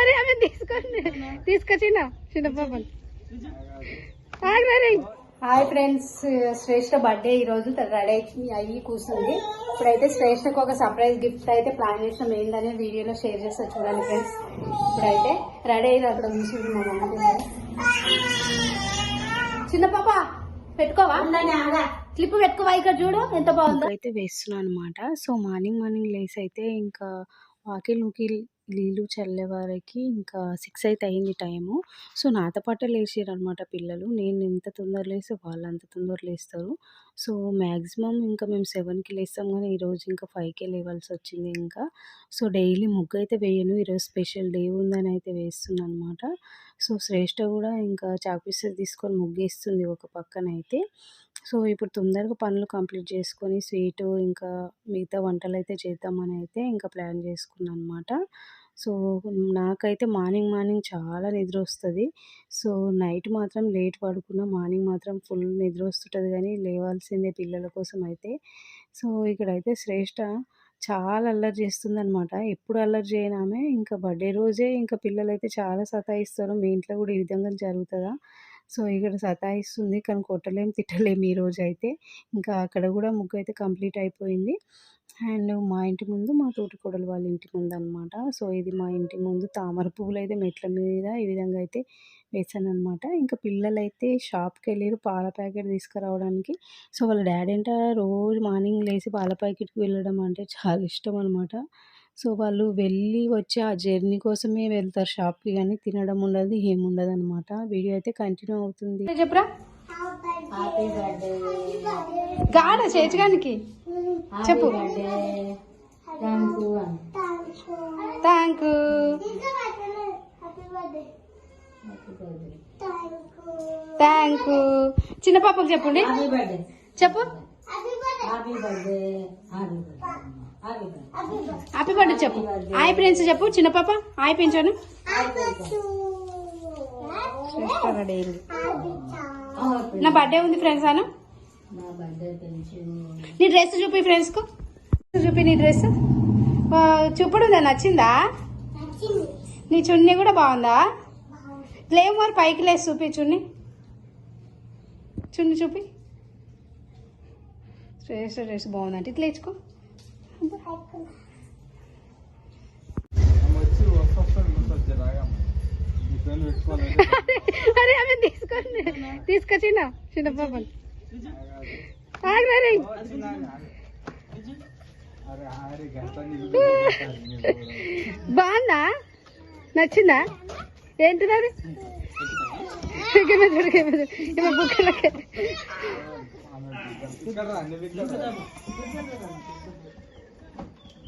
అరే ఆమె తీసుకొని తీసుకొచ్చిన చిన్న పాపని. హాయ్ ఫ్రెండ్స్ శ్రేష్ఠ బర్త్డే ఈ రోజు రెడీ అయి అయ్యి కూర్చుంది. ఇప్పుడైతే శ్రేష్ఠకు ఒక సర్ప్రైజ్ గిఫ్ట్ అయితే ప్లాన్ చేసినాం. ఏంటనే వీడియోలో షేర్ చేస్తా చూడండి ఫ్రెండ్స్. ఇప్పుడైతే రెడీ అయ్యి అక్కడ కూర్చుంది మా మమ్మీ చిన్న పాప పెట్టుకోవా? క్లిప్ పెట్టుకోవా ఇక్కడ చూడు? ఎంత బాగుందో. అయితే వేస్తున్నాను అనమాట సో మార్నింగ్ మార్నింగ్ లేసి అయితే ఇంకా వాకిల్ నీళ్ళు చల్లే వారికి ఇంకా సిక్స్ అయితే అయింది టైము. సో నాతో పాటే లేచారు అనమాట పిల్లలు. నేను ఎంత తొందర లేస్తే వాళ్ళు అంత తొందర లేస్తారు. సో మ్యాక్సిమం ఇంకా మేము సెవెన్కి లేస్తాం కానీ ఈరోజు ఇంకా ఫైవ్కే లేవాల్సి వచ్చింది ఇంకా. సో డైలీ ముగ్గు అయితే వేయను ఈరోజు స్పెషల్ డే ఉందని అయితే వేస్తున్నాను అనమాట సో శ్రేష్ఠ కూడా ఇంకా చాపీసెస్ తీసుకొని ముగ్గేస్తుంది ఒక పక్కన అయితే సో ఇప్పుడు తొందరగా పనులు కంప్లీట్ చేసుకొని స్వీట్ ఇంకా మిగతా వంటలు అయితే చేద్దామని అయితే ఇంకా ప్లాన్ చేసుకున్నాను అనమాట సో నాకైతే మార్నింగ్ మార్నింగ్ చాలా నిద్ర వస్తుంది. సో నైట్ మాత్రం లేట్ పడుకున్నా మార్నింగ్ మాత్రం ఫుల్ నిద్ర వస్తుంటుంది కానీ లేవాల్సిందే పిల్లల కోసం అయితే. సో ఇక్కడైతే శ్రేష్ఠ చాలా అల్లరి చేస్తుందనమాట. ఎప్పుడు అల్లరి చేయనామే ఇంకా బర్త్డే రోజే ఇంకా పిల్లలైతే చాలా సతాయిస్తారు. మీ ఇంట్లో కూడా ఈ విధంగా జరుగుతుందా? సో ఇక్కడ సతాయిస్తుంది. కానీ కొట్టలేం తిట్టలేం ఈ రోజు అయితే ఇంకా అక్కడ కూడా ముగ్గు అయితే కంప్లీట్ అయిపోయింది. అండ్ మా ఇంటి ముందు మా తోటికోడలు వాళ్ళ ఇంటి ముందు అనమాట సో ఇది మా ఇంటి ముందు తామర పువ్వులు అయితే మెట్ల మీద ఈ విధంగా అయితే వేసాను అనమాట ఇంకా పిల్లలు అయితే షాప్కి వెళ్ళారు పాల ప్యాకెట్ తీసుకురావడానికి. సో వాళ్ళ డాడీ అంట రోజు మార్నింగ్ లేచి పాల ప్యాకెట్కి వెళ్ళడం అంటే చాలా ఇష్టం అనమాట. సో వాళ్ళు వెళ్ళి వచ్చి ఆ జర్నీ కోసమే వెళ్తారు. షాప్కి కానీ తినడం ఉండదు ఏముండదు అనమాట వీడియో అయితే కంటిన్యూ అవుతుంది. చెప్పురా? గాడ చేర్చడానికి? చెప్పు. థ్యాంక్ థ్యాంక్ చిన్న పాపకు చెప్పండి. చెప్పు. హ్యాపీ బర్త్డే చెప్పు. హాయ్ ఫ్రెండ్స్ చెప్పు చిన్న పాప హాయ్ పెంచాను నా బర్త్డే ఉంది ఫ్రెండ్స్ అను. నీ డ్రెస్ చూపి ఫ్రెండ్స్కు. చూపి నీ డ్రెస్ చూపడు నచ్చిందా? నీ చున్నీ కూడా బాగుందా? లేవు మరి పైకి లేసి చూపి చున్నీ. చున్నీ చూపి. డ్రెస్ డ్రెస్ బాగుందంటే ఇట్లా ఇచ్చుకో. అరే ఆమె తీసుకొని తీసుకొచ్చిన చిన్న పాపని. ఆగరే బాగుందా? నచ్చిందా? ఏంటిది చూడు ఇప్పుడు బుక్కలకే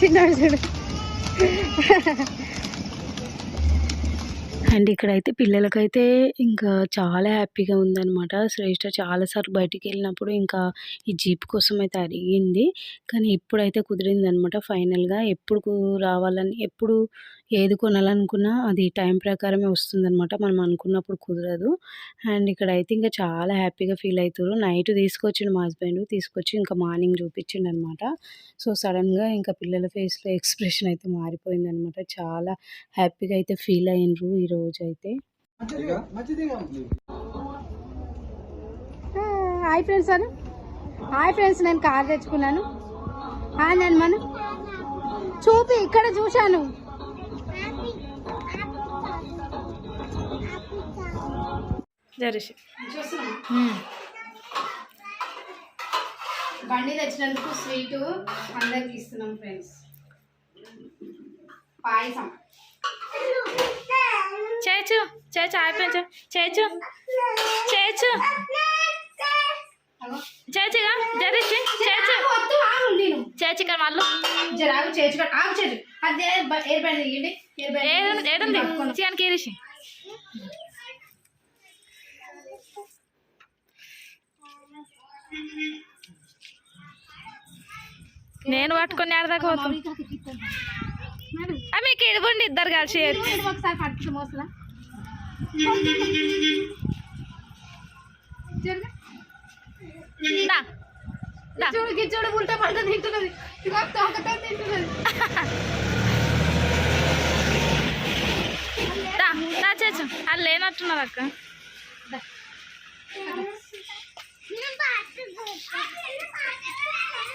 చిన్నాడు చూడు. అండ్ ఇక్కడైతే పిల్లలకైతే ఇంకా చాలా హ్యాపీగా ఉందన్నమాట. శ్రేష్ఠ చాలాసార్లు బయటికి వెళ్ళినప్పుడు ఇంకా ఈ జీప్ కోసం అయితే అడిగింది. కానీ ఇప్పుడైతే కుదిరింది అనమాట ఫైనల్గా. ఎప్పుడు రావాలని ఎప్పుడు ఏది కొనాలనుకున్నా అది టైం ప్రకారమే వస్తుందనమాట మనం అనుకున్నప్పుడు కుదరదు. అండ్ ఇక్కడైతే ఇంకా చాలా హ్యాపీగా ఫీల్ అవుతారు నైట్ తీసుకొచ్చిండు మా హస్బెండ్ తీసుకొచ్చి ఇంకా మార్నింగ్ చూపించిండు అనమాట సో సడన్గా ఇంకా పిల్లల ఫేస్లో ఎక్స్ప్రెషన్ అయితే మారిపోయింది అనమాట చాలా హ్యాపీగా అయితే ఫీల్ అయినరు ఈరోజు అయితే హాయ్ ఫ్రెండ్స్ అను. హాయ్ ఫ్రెండ్స్ నేను కార్ తెచ్చుకున్నాను. హాయ్ నేను మనం చూపి ఇక్కడ చూశాను. జరేసి బండి తెచ్చినందుకు స్వీట్ అందరికి ఇస్తున్నాం ఫ్రెండ్స్. పాయసం. చేచు చేచు అయిపోయించు చేచు చేచు. చేచిగా జరిచి చేచి. చేచి ఇక్కడ మళ్ళీ. జర ఆగు చేర్చు ఆగు చేర్చు అది ఎయిర్ బ్యాండ్ తీయండి ఎయిర్ బ్యాండ్ ఏడుంది చికెన్ కీరిసి నేను పట్టుకొని ఆడదాకా పోతాం. మీకు ఇడిపోండి ఇద్దరు కలిసి. ఒకసారి పట్టుకు మోసలా? దా. దా. చూడు గిచ్చుడు ఉల్టా పడతా తింటున్నది. తోకతో తింటున్నది. అది లేనట్టున్నారు అక్క.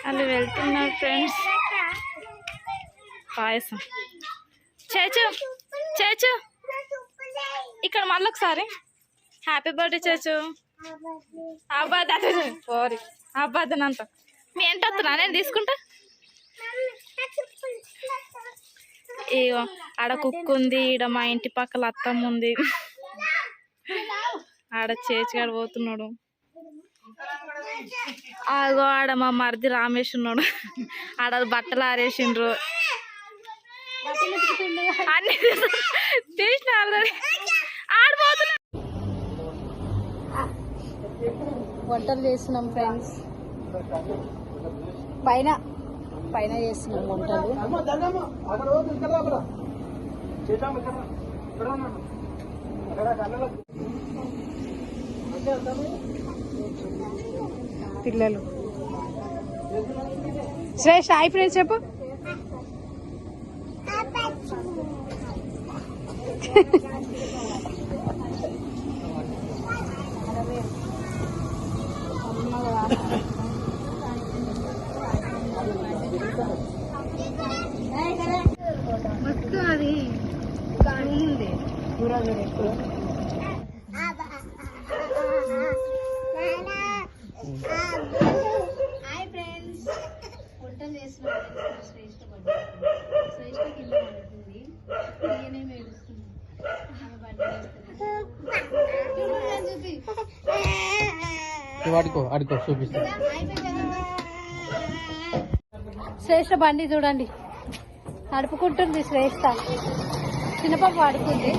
వాళ్ళు వెళ్తున్నారు ఫ్రెండ్స్. పాయసం. చేచు చేచు. ఇక్కడ మళ్ళీ ఒకసారి. హ్యాపీ బర్త్డే చేచు. అబ్బాయి సారీ అబ్బాయి అంత మీ ఎంత వస్తున్నా నేను తీసుకుంటా. ఇగో ఆడ కుక్ ఉంది ఈడ మా ఇంటి పక్కల అత్తమ్మ ఉంది. ఆడ చేచిగాడు పోతున్నాడు. ఆగో ఆడ మా మరిది రామేష్ ఉన్నాడు. ఆడ బట్టలు ఆరేసిండ్రు. అన్ని తీసిన ఆల్రెడీ. ఆడిపోతున్నా వంటలు చేస్తున్నాం ఫ్రెండ్స్. పైన పైన చేస్తున్నాం వంటలు. అక్కడ పోదు ఇక్కడ రా, అక్కడ చేద్దాం ఇక్కడ రా. ఇక్కడ రా నాన్న. అక్కడ కళ్ళలో పిల్లలు. శ్రేష్ హాయ్ ఫ్రెండ్స్ చెప్పు. మస్తు అది ఉంది హాయ్ ఫ్రెండ్స్ వంటలు చేస్తున్నాం కింద పడుతుంది ఏడుస్తుంది ఆమె ఆడుకో చూపిస్తా. శ్రేష్ఠ బండి చూడండి. నడుపుకుంటుంది శ్రేష్ఠ. చిన్నపాప ఆడుకుంది.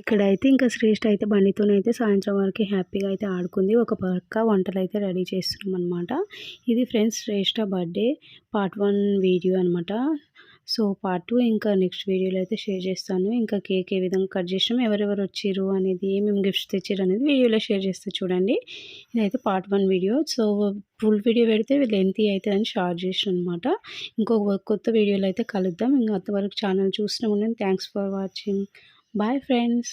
ఇక్కడైతే ఇంకా శ్రేష్ఠ అయితే బండితోనైతే సాయంత్రం వరకు హ్యాపీగా అయితే ఆడుకుంది. ఒక పక్క వంటలు అయితే రెడీ చేస్తున్నాం అనమాట ఇది friends Shreshta birthday part one video అనమాట సో పార్ట్ టూ ఇంకా నెక్స్ట్ వీడియోలో అయితే షేర్ చేస్తాను. ఇంకా కేక్ ఏ విధంగా కట్ చేసాం ఎవరెవరు వచ్చారు అనేది ఏమేమి గిఫ్ట్స్ తెచ్చారు అనేది వీడియోలో షేర్ చేస్తే చూడండి. ఇదైతే part one video. So full video పెడితే లెంత్ అయితే అని షార్ట్ చేసిన అనమాట ఇంకొక కొత్త వీడియోలో అయితే కలుద్దాం. ఇంకా అంతవరకు ఛానల్ చూసిన. Thanks for watching. Bye friends